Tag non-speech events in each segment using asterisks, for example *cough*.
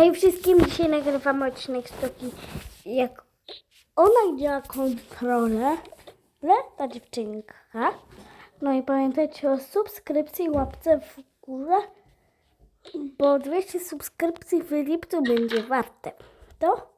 Hej wszystkim, dzisiaj nagrywamy odcinek z taki, jak ona działa kontrolę, ta dziewczynka. No i pamiętajcie o subskrypcji łapce w górę, bo 200 subskrypcji w lipcu będzie warte. To?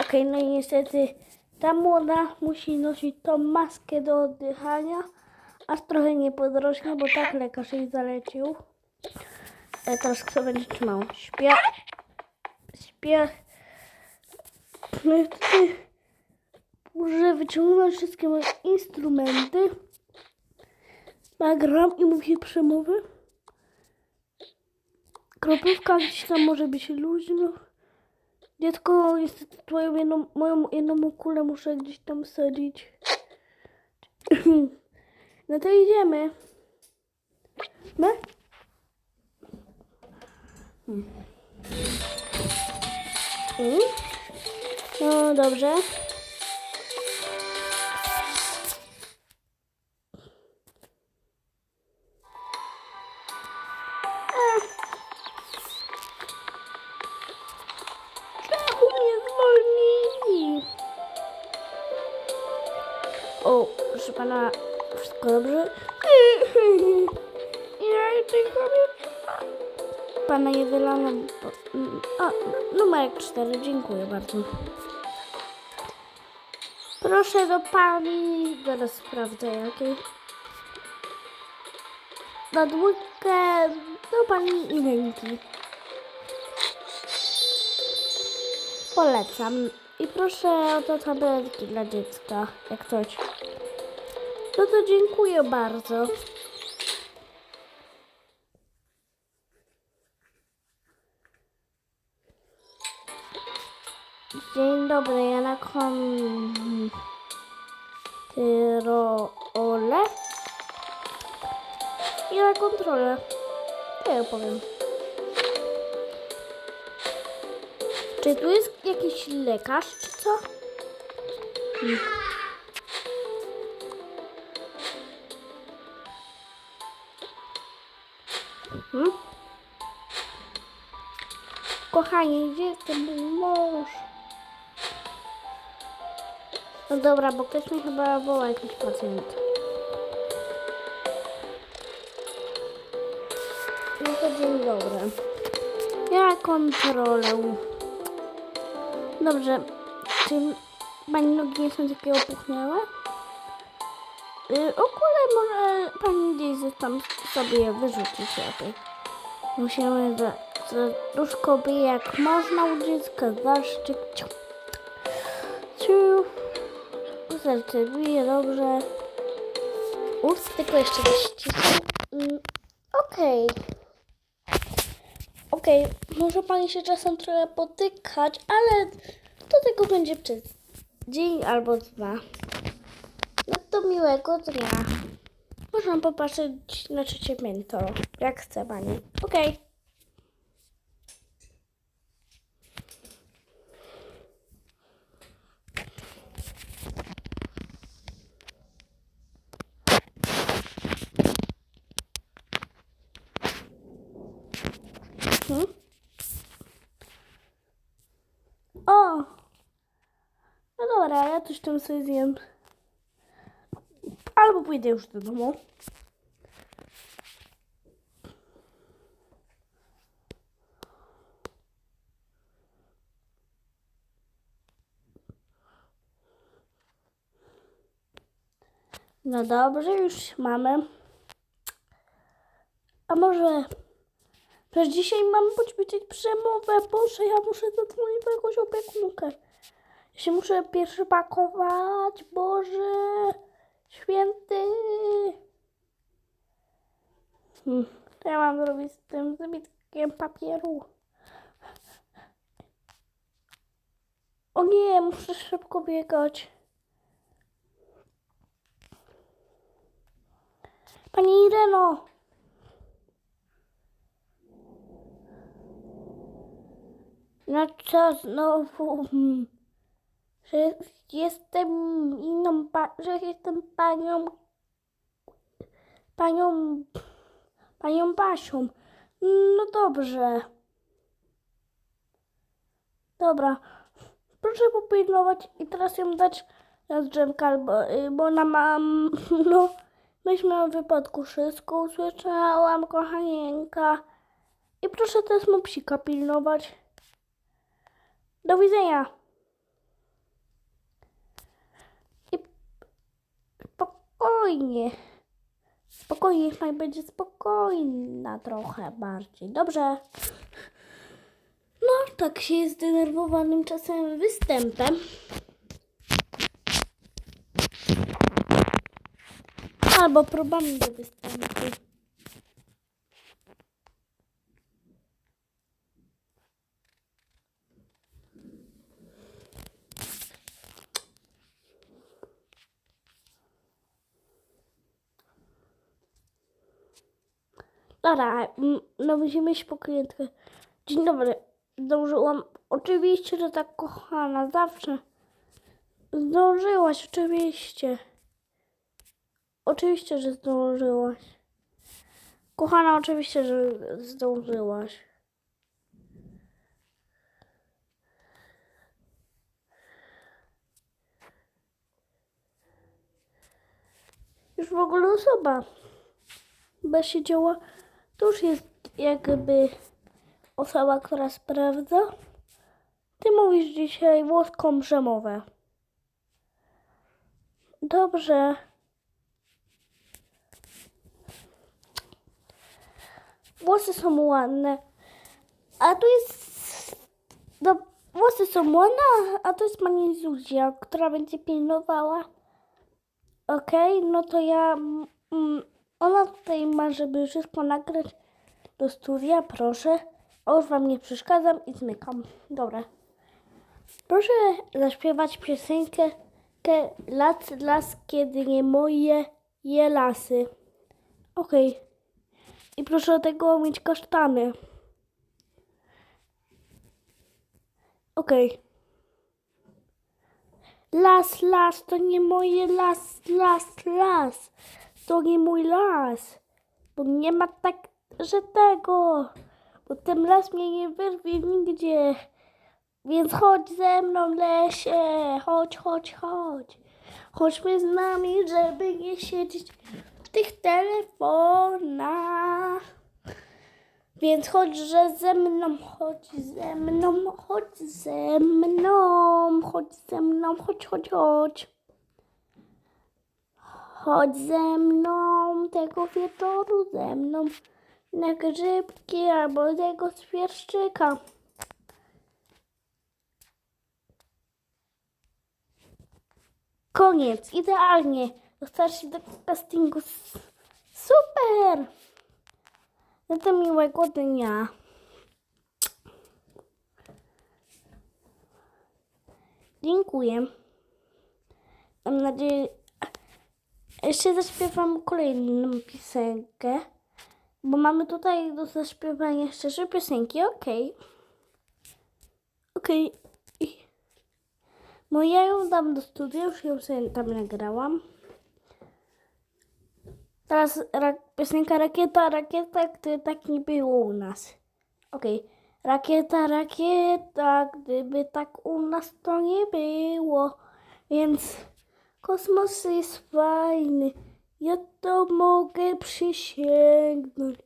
Okej, no i niestety ta młoda musi nosić tą maskę do oddychania, aż trochę nie podrośnie, bo tak lekarz jej zalecił. E, teraz kto będzie trzymał? Śpię. Niestety muszę wyciągnąć wszystkie moje instrumenty. Nagram i mówię przemowy. Kropówka gdzieś tam może być luźno. Dziecko, niestety twoją jedną, moją jedną kulę muszę gdzieś tam sadzić. *clears throat* No to idziemy. My? Mm. No dobrze. Mm, a, numer 4, dziękuję bardzo. Proszę do pani, zaraz sprawdzę jakiej. Na dwójkę do pani Irenki. Polecam. I proszę o te tabletki dla dziecka, jak coś. No to dziękuję bardzo. Dzień dobry, ja na kontrolę. I na kontrolę. To ja powiem. Czy tu jest jakiś lekarz, czy co? Hmm. Hmm? Kochanie, gdzie ten mój mąż? No dobra, bo ktoś mnie chyba woła, jakiś pacjent. No to dzień dobry. Ja kontrolę. Dobrze. Czy pani nogi nie są takie opuchniałe? Yy, może pani gdzieś tam sobie wyrzucić lepiej. Musimy za, serduszko bije jak można u dziecka. Zaszczyk. Ciu. Ciu. Serce bije dobrze. Ups, tylko jeszcze dościsnę. Mm, Okej. Okej, może pani się czasem trochę potykać, ale to tylko będzie przez dzień albo dwa. No to miłego dnia. Można popatrzeć na trzecie piętro, jak chce pani. Okej. Hmm? O! No dobra, ja też tam sobie zjem. Albo pójdę już do domu. No dobrze, już mamy. A może Przecież dzisiaj mam poćwiczyć przemowę. Boże, ja muszę zadzwonić po jakąś opiekunkę. Ja się muszę pierwszy pakować. Boże, święty. Hmm. Co ja mam zrobić z tym zbytkiem papieru? O nie, muszę szybko biegać. Pani Ireno. No co znowu? Że jestem inną, że jestem panią, panią, panią Basią. No dobrze. Dobra. Proszę popilnować i teraz ją dać na drzemkę, albo, y, bo ona ma, *laughs* no, myśmy o wypadku wszystko usłyszałam, kochanieńka. I proszę teraz mu psika pilnować. Do widzenia. I spokojnie. Spokojnie, niech będzie spokojna trochę bardziej. Dobrze. No, tak się jest zdenerwowanym czasem występem. Albo próbami do występu. Dobra, no musimy iść po klientkę. Dzień dobry. Zdążyłam. Oczywiście, że tak kochana, zawsze. Zdążyłaś, oczywiście. Oczywiście, że zdążyłaś. Kochana, oczywiście, że zdążyłaś. Już w ogóle osoba chyba siedziała, to już jest jakby osoba, która sprawdza. Ty mówisz dzisiaj włoską przemowę. Dobrze. Włosy są ładne. A tu jest... No, włosy są ładne, a to jest pani Zuzia, która będzie pilnowała. Okej, no to ja... Mm, ona tutaj ma, żeby wszystko nagrać do studia, proszę. O, już wam nie przeszkadzam i zmykam. Dobra. Proszę zaśpiewać piosenkę ke- Las, las, kiedy nie moje je lasy. Okej. I proszę do tego mieć kasztany. Okej. Las, las, to nie moje las, las, las. To nie mój las. Bo nie ma tak, że tego. Bo ten las mnie nie wyrwie nigdzie. Więc chodź ze mną, lesie. Chodź, chodź, chodź. Chodźmy z nami, żeby nie siedzieć w tych telefonach. Więc chodź, że ze mną, chodź ze mną, chodź ze mną, chodź ze mną, chodź, chodź, chodź. Chodź ze mną tego wieczoru ze mną na grzybki albo tego świerszczyka. Koniec, idealnie. Dostarczy do castingu. Super! To miłego dnia. Dziękuję. Mam nadzieję, jeszcze zaśpiewam kolejną piosenkę, bo mamy tutaj do zaśpiewania jeszcze piosenki, okej. Okej. I- No ja ją dam do studia, już ją sobie tam nagrałam. Teraz ra- piosenka Rakieta, Rakieta, gdy tak nie było u nas. Okej. Rakieta, rakieta, gdyby tak u nas to nie było. Więc kosmos jest fajny, ja to mogę przysięgnąć.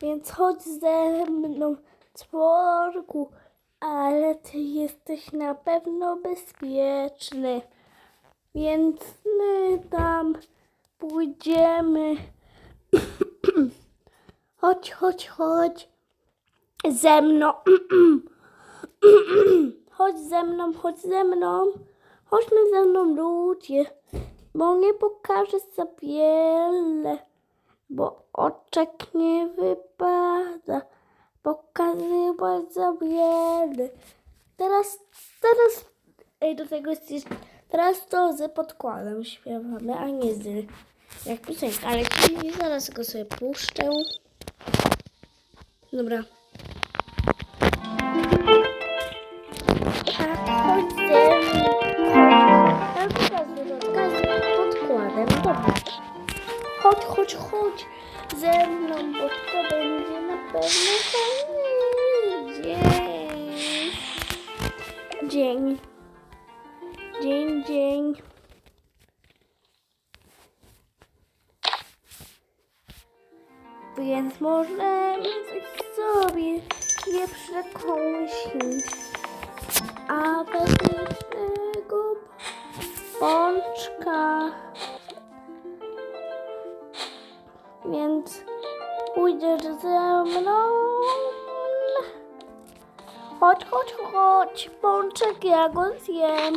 Więc chodź ze mną, czworku, ale ty jesteś na pewno bezpieczny. Więc my tam pójdziemy. *clears throat* chodź, chodź, *clears throat* chodź ze mną. chodź ze mną, chodź ze mną. Chodźmy ze mną ludzie, bo nie pokażę za wiele, bo oczek nie wypada pokazywać za wiele. Teraz, teraz, ej, do tego jest jeszcze, teraz to z podkładem śpiewamy, a nie z, jak piosenka, ale zaraz go sobie puszczę. Dobra. chodź, chodź ze mną, bo to będzie na pewno fajny dzień. Dzień. Chodź, chodź, chodź, pączek, ja go zjem.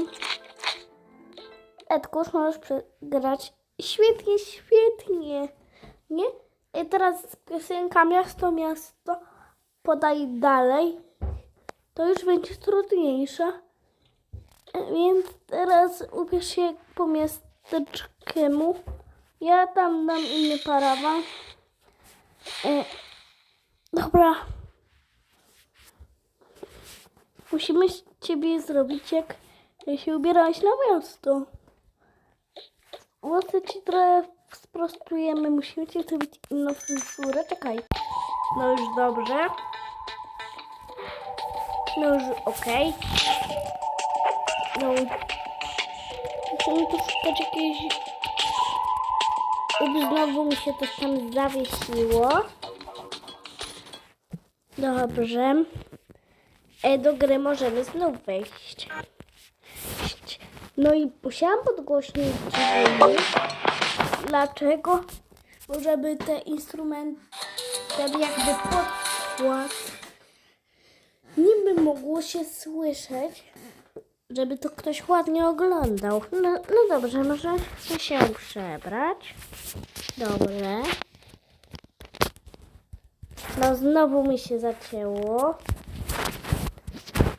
Edkusz, możesz grać świetnie, świetnie. Nie? I teraz piosenka Miasto, Miasto, podaj dalej. To już będzie trudniejsze. Więc teraz ubierz się po miasteczkiemu. Ja tam dam inny parawan. E, dobra. Musimy z ciebie zrobić, jak się ubierałeś na miasto. Włosy ci trochę sprostujemy. Musimy ci zrobić inną fryzurę. Czekaj. No już dobrze. No już okej. No. Musimy tu szukać jakiejś... Ups, znowu mi się coś tam zawiesiło. Dobrze. E, do gry możemy znów wejść. No i musiałam podgłośnić dźwięki. Dlaczego? Bo żeby te instrumenty jakby podkład niby mogło się słyszeć, żeby to ktoś ładnie oglądał. No, no dobrze, może chcę się przebrać. Dobrze. No znowu mi się zacięło.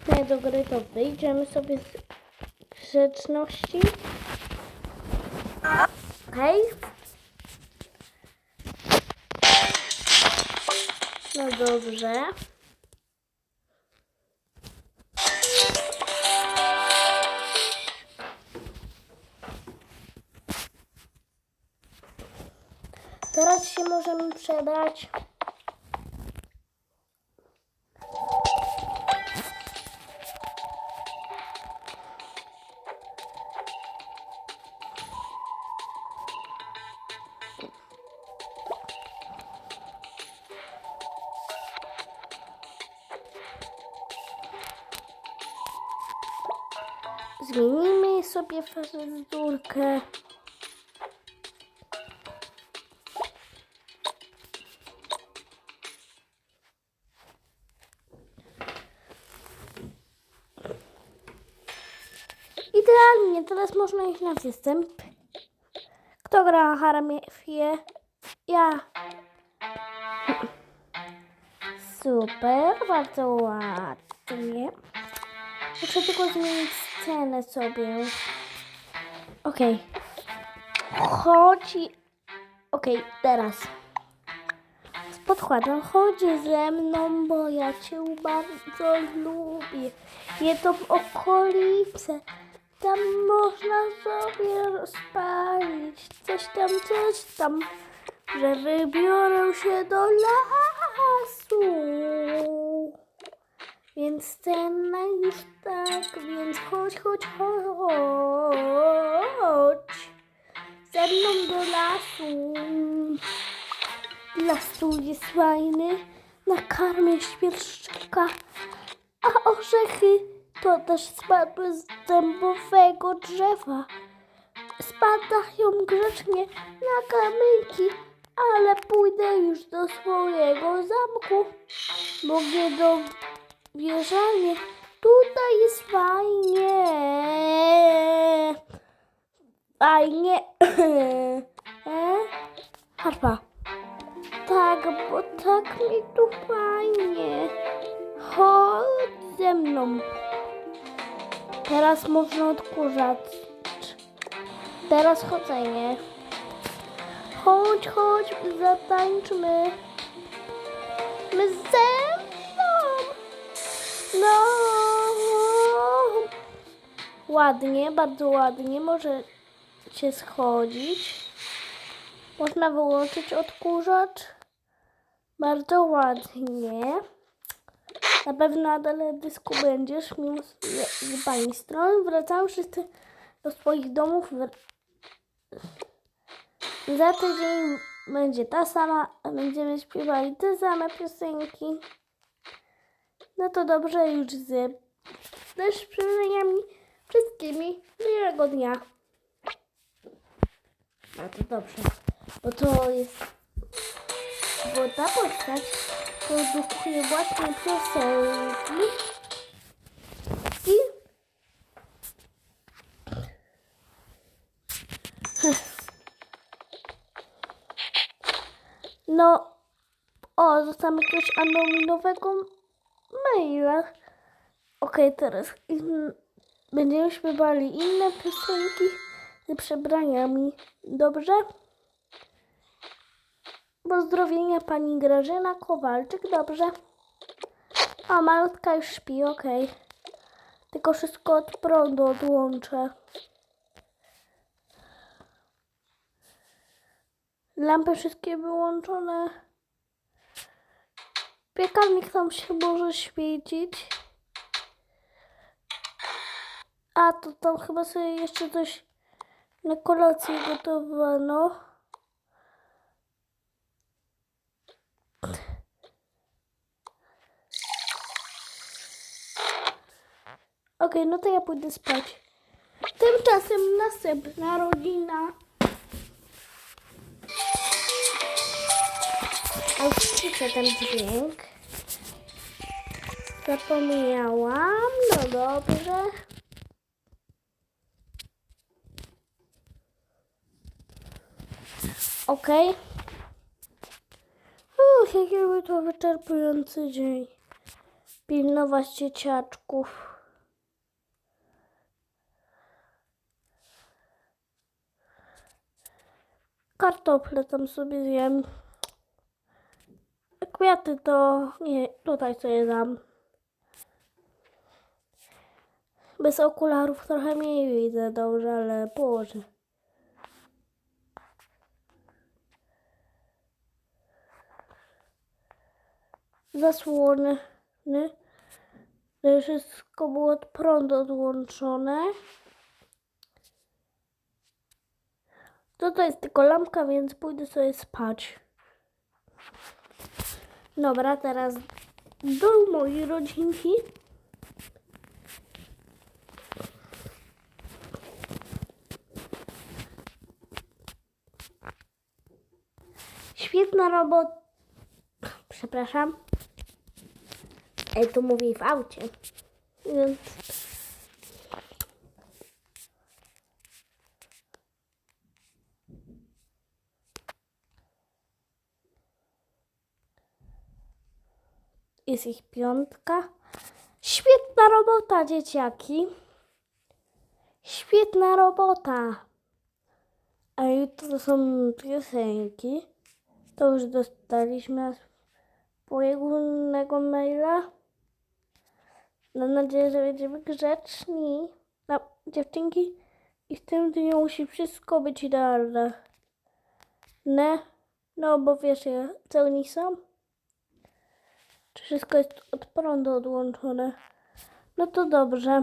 I do gry to wyjdziemy sobie z grzeczności. Okej. No dobrze. Teraz się możemy przebrać. Zmienimy sobie fryzurkę. Idealnie, teraz można iść na występ. Kto gra haramię? Ja. Super, bardzo ładnie. Muszę tylko zmienić scenę sobie. Okej. Chodź. i- Okej, teraz. Z chodź ze mną, bo ja cię bardzo lubię. Jedą w okolice. Tam można sobie rozpalić. Coś tam, coś tam. Że wybiorę się do lasu. Więc scena już tak, więc chodź, chodź, chodź. Ze mną do lasu. Las tu jest fajny, nakarmię świerszczyka, a orzechy to też spadły z dębowego drzewa. Spadają grzecznie na kamyki, ale pójdę już do swojego zamku, bo nie do wierzanie. Tutaj jest fajnie. Fajnie. *coughs* E? Harpa. Tak, bo tak mi tu fajnie. Chodź ze mną. Teraz można odkurzać. Teraz chodzenie. Chodź, chodź, zatańczmy. My ze. No. Ładnie, bardzo ładnie. Może się schodzić. Można wyłączyć odkurzacz. Bardzo ładnie. Na pewno na teledysku będziesz, mimo z, pani stron. Wracamy wszyscy do swoich domów. Za tydzień będzie ta sama, będziemy śpiewali te same piosenki. No to dobrze już z też przemówieniami wszystkimi. Miłego dnia. No to dobrze, bo to jest, bo ta postać produkuje właśnie piosenki. I No, o, dostałam jakiegoś anonimowego maila. Okej, teraz in, będziemy śpiewali inne piosenki z przebraniami. Dobrze? Pozdrowienia pani Grażyna Kowalczyk. Dobrze. A, malutka już śpi, okej. Tylko wszystko od prądu odłączę. Lampy wszystkie wyłączone. Piekarnik tam się może świecić. A, to tam chyba sobie jeszcze coś na kolację gotowano. Okej, no to ja pójdę spać. Tymczasem następna rodzina. Już słyszę ten dźwięk. Zapomniałam. No dobrze. Okej. Uch, jaki był to wyczerpujący dzień. Pilnować dzieciaczków. Kartofle tam sobie zjem. Kwiaty to nie, tutaj sobie dam. Bez okularów trochę mniej widzę dobrze, ale położę. Zasłony. Wszystko było od prądu odłączone. To to jest tylko lampka, więc pójdę sobie spać. Dobra, teraz do mojej rodzinki. Świetna robota. Przepraszam. Ej, tu mówi w aucie. Więc... Jest ich piątka. Świetna robota, dzieciaki. Świetna robota. A jutro są piosenki. To już dostaliśmy pojególnego maila. Mam nadzieję, że będziemy grzeczni. No, dziewczynki. I w tym dniu musi wszystko być idealne. Ne? No, bo wiesz, co oni są? Czy wszystko jest od prądu odłączone? No to dobrze.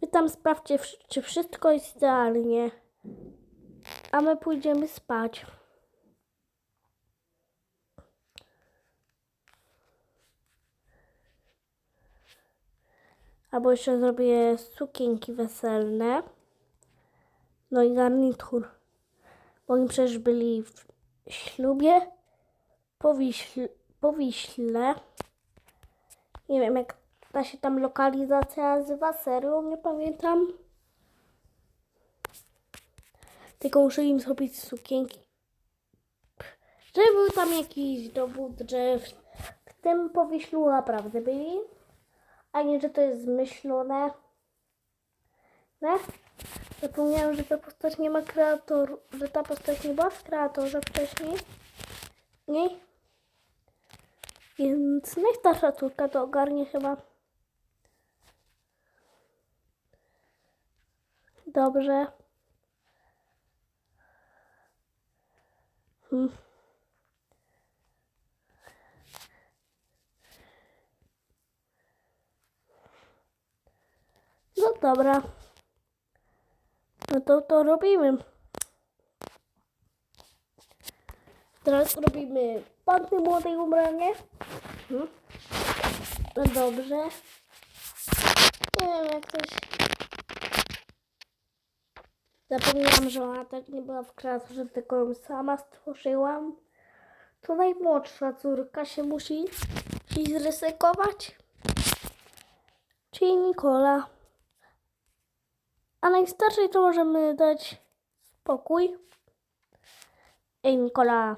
Wy tam sprawdźcie, czy wszystko jest idealnie. A my pójdziemy spać. Albo jeszcze zrobię sukienki weselne. No i garnitur. Bo oni przecież byli w ślubie po, Wiśl, po Wiśle. Nie wiem, jak ta się tam lokalizacja nazywa. Serio, nie pamiętam. Tylko muszę im zrobić sukienki. Żeby był tam jakiś dowód, że w tym powiślu naprawdę byli. A nie, że to jest zmyślone. Ne? Zapomniałam, że ta postać nie ma kreator, że ta postać nie była w kreatorze wcześniej. Nie? Więc niech ta szacówka to ogarnie chyba. Dobrze. Hmm. No dobra. No to to robimy. Teraz robimy panty młodej ubranie. No mhm. dobrze. Nie wiem, jak coś... Zapomniałam, że ona tak nie była w kreaturze, tylko ją sama stworzyłam. To najmłodsza córka się musi, musi zrysykować. Czyli Nikola. A najstarszej to możemy dać spokój. Ej, Nikola.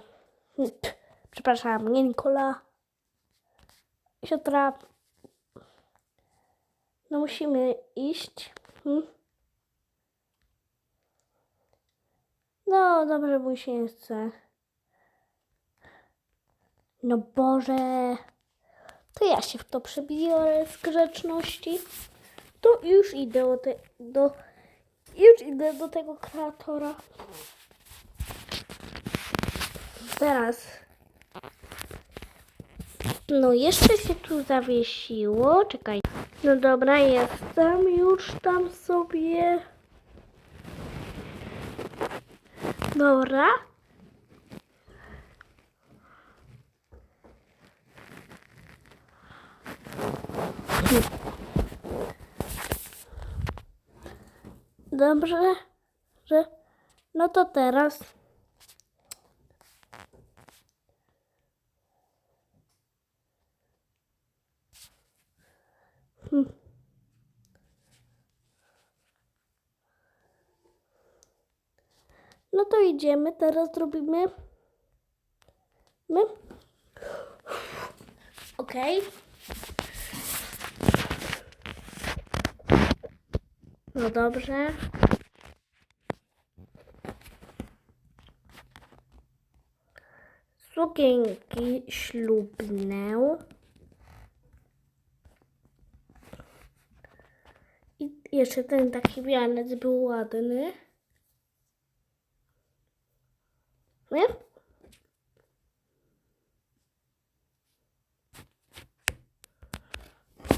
*clears throat* Przepraszam, nie Nikola. Siostra. No musimy iść. Hmm? No, dobrze, mój się nie chce. No Boże. To ja się w to przebiorę z grzeczności. To już idę do, te, do już idę do tego kreatora. Teraz. No jeszcze się tu zawiesiło. Czekaj. No dobra, jestem już tam sobie. Dobra. Dobrze, że. No to teraz. Hm. No to idziemy, teraz zrobimy. My. Okej. No dobrze. Sukienki ślubne. I jeszcze ten taki wianec był ładny. Nie?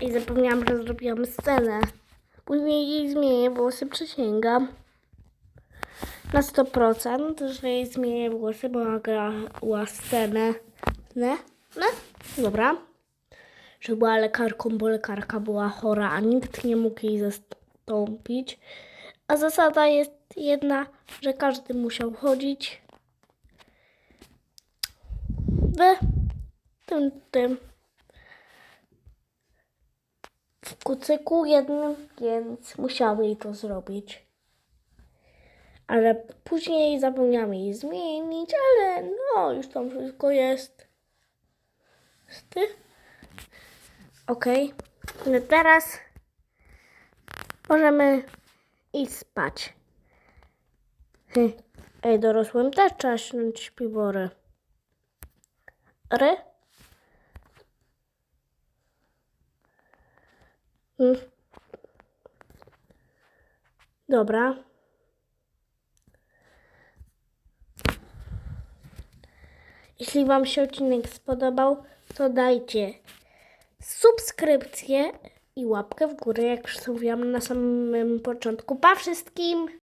I zapomniałam, że zrobiłam scenę. Później jej zmienię włosy, przysięgam. Na 100%, że jej zmienię włosy, bo ona grała scenę. Ne? Ne? Dobra. Że była lekarką, bo lekarka była chora, a nikt nie mógł jej zastąpić. A zasada jest jedna, że każdy musiał chodzić w tym, tym w kucyku jednym, więc musiały jej to zrobić. Ale później zapomniałam jej zmienić, ale no, już tam wszystko jest. Ty? Okej. No teraz możemy iść spać. Hy. Ej, dorosłym też trzeba śnić śpiwory. Ry? Mm. Dobra. Jeśli Wam się odcinek spodobał, to dajcie subskrypcję i łapkę w górę, jak mówiłam na samym początku. Pa wszystkim!